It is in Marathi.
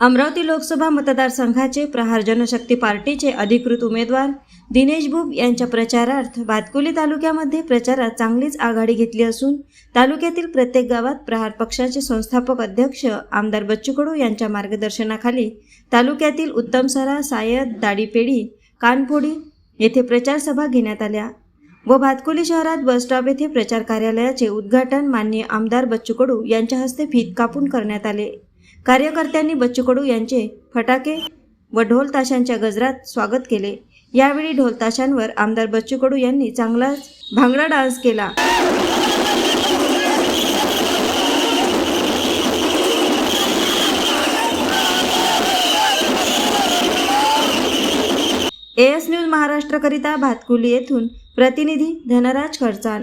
अमरावती लोकसभा मतदारसंघाचे प्रहार जनशक्ती पार्टीचे अधिकृत उमेदवार दिनेश बुब यांच्या प्रचारार्थ भातकुली तालुक्यामध्ये प्रचारात चांगलीच आघाडी घेतली असून तालुक्यातील प्रत्येक गावात प्रहार पक्षाचे संस्थापक अध्यक्ष आमदार बच्चू कडू यांच्या मार्गदर्शनाखाली तालुक्यातील उत्तमसरा सायद दाडीपेढी कानफोडी येथे प्रचारसभा घेण्यात आल्या व भातकुली शहरात बसस्टॉप येथे प्रचार कार्यालयाचे उद्घाटन माननीय आमदार बच्चू कडू यांच्या हस्ते फीत कापून करण्यात आले. कार्यकर्त्यांनी बच्चू कडू यांचे फटाके व ढोल ताशांच्या गजरात स्वागत केले. यावेळी ढोलताशांवर आमदार बच्चू कडू यांनी चांगलाच भांगडा डान्स केला. एस न्यूज महाराष्ट्रकरिता भातकुली येथून प्रतिनिधी धनराज खडचाल